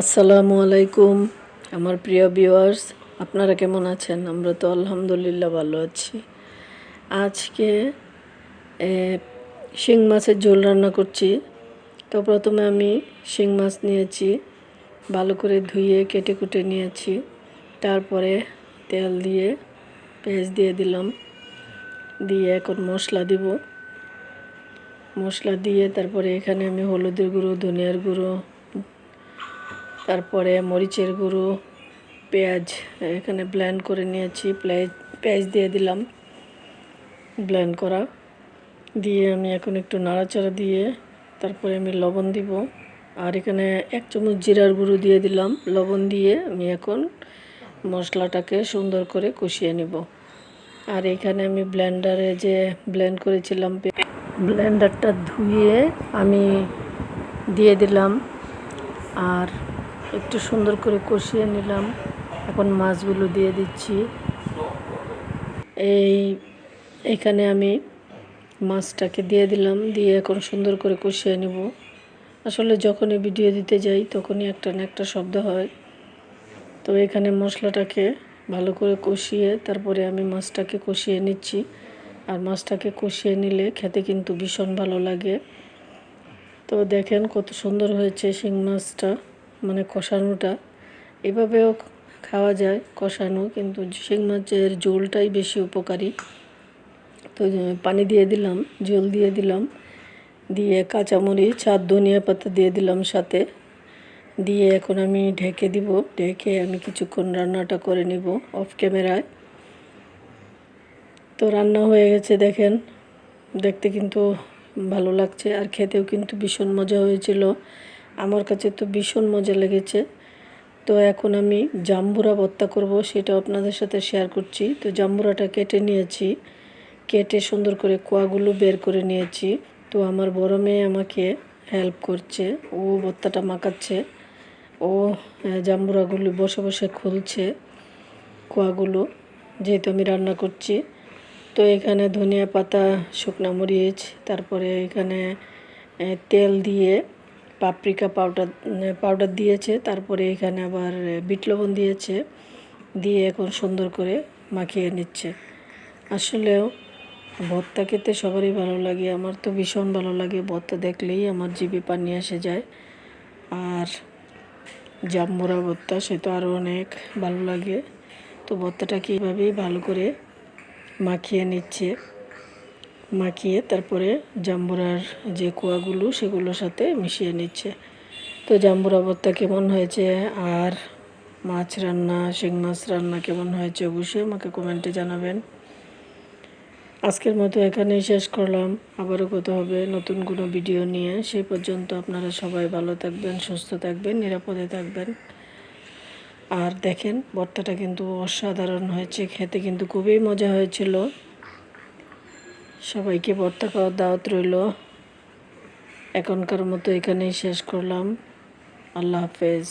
আসসালামু আলাইকুম, আমার প্রিয় ভিউয়ার্স আপনারা কেমন আছেন? আমরা তো আলহামদুলিল্লাহ ভালো আছি। আজকে শিং মাছের ঝোল রান্না করছি। তো প্রথমে আমি শিং মাছ নিয়েছি, ভালো করে ধুয়ে কেটে কুটে নিয়েছি। তারপরে তেল দিয়ে পেঁয়াজ দিয়ে দিলাম। দিয়ে এখন মশলা দিব। মশলা দিয়ে তারপরে এখানে আমি হলুদের গুঁড়ো, ধনিয়ার গুঁড়ো তারপরে মরিচের গুঁড়ো, পেঁয়াজ, এখানে ব্ল্যান্ড করে নিয়েছি, পেঁয়াজ পেঁয়াজ দিয়ে দিলাম ব্ল্যান্ড করা। দিয়ে আমি এখন একটু নাড়াচাড়া দিয়ে তারপরে আমি লবণ দিব। আর এখানে এক চামচ জিরার গুঁড়ো দিয়ে দিলাম। লবণ দিয়ে আমি এখন মশলাটাকে সুন্দর করে কষিয়ে নেব। আর এখানে আমি ব্লেন্ডারে যে ব্লেন্ড করেছিলাম ব্লেন্ডারটা ধুয়ে আমি দিয়ে দিলাম। আর একটু সুন্দর করে কষিয়ে নিলাম। এখন মাছগুলো দিয়ে দিচ্ছি। এই, এখানে আমি মাছটাকে দিয়ে দিলাম, দিয়ে এখন সুন্দর করে কষিয়ে নেব। আসলে যখনই ভিডিও দিতে যাই, তখনই একটা না একটা শব্দ হয়। তো এখানে মশলাটাকে ভালো করে কষিয়ে তারপরে আমি মাছটাকে কষিয়ে নিচ্ছি। আর মাছটাকে কষিয়ে নিলে খেতে কিন্তু ভীষণ ভালো লাগে। তো দেখেন কত সুন্দর হয়েছে শিং মাছটা। মানে কষানোটা। এভাবেও খাওয়া যায় কষানো, কিন্তু শিং মাছের ঝোলটাই বেশি উপকারী। তো পানি দিয়ে দিলাম, ঝোল দিয়ে দিলাম। দিয়ে কাঁচামরিচ আর ধনিয়া পাতা দিয়ে দিলাম সাথে। দিয়ে এখন আমি ঢেকে দিব, ঢেকে আমি কিছুক্ষণ রান্নাটা করে নিব অফ ক্যামেরায় তো রান্না হয়ে গেছে, দেখেন। দেখতে কিন্তু ভালো লাগছে আর খেতেও কিন্তু ভীষণ মজা হয়েছিল। আমার কাছে তো ভীষণ মজা লেগেছে। তো এখন আমি জাম্বুরা ভর্তা করব সেটা আপনাদের সাথে শেয়ার করছি। তো জাম্বুরাটা কেটে নিয়েছি, কেটে সুন্দর করে কোয়াগুলো বের করে নিয়েছি। তো আমার বড় মেয়ে আমাকে হেল্প করছে, ও ভর্তাটা মাখাচ্ছে। ও জাম্বুরাগুলো বসে বসে খুলছে কোয়াগুলো, যেহেতু আমি রান্না করছি। তো এখানে ধনিয়া পাতা, শুকনো মরিচ, তারপরে এখানে তেল দিয়ে পাপরিকা পাউডার পাউডার দিয়েছে, তারপরে এখানে আবার বিট লবণ দিয়েছে, দিয়ে এখন সুন্দর করে মাখিয়ে নিচ্ছে। আসলেও ভর্তা খেতে সবারই ভালো লাগে, আমার তো ভীষণ ভালো লাগে ভর্তা দেখলেই আমার জিভে পানি এসে যায়। আর জাম্বুরা ভর্তা, সে তো আরও অনেক ভালো লাগে। তো ভর্তাটা কীভাবেই ভালো করে মাখিয়ে নিচ্ছে। মাখিয়ে তারপরে জাম্বুরার যে কোয়াগুলো সেগুলোর সাথে মিশিয়ে নিচ্ছে। তো জাম্বুরা ভর্তা কেমন হয়েছে? আর মাছ রান্না, শিং মাছ রান্না কেমন হয়েছে? অবশ্যই আমাকে কমেন্টে জানাবেন। আজকের মতো এখানেই শেষ করলাম। আবারও কথা হবে নতুন কোনো ভিডিও নিয়ে। সেই পর্যন্ত আপনারা সবাই ভালো থাকবেন, সুস্থ থাকবেন, নিরাপদে থাকবেন। আর দেখেন, ভর্তাটা কিন্তু অসাধারণ হয়েছে, খেতে কিন্তু খুবই মজা হয়েছিল। সবাইকে ভর্তা খাওয়ার দাওয়াত রইল। এখনকার মতো এখানেই শেষ করলাম। আল্লাহ হাফেজ।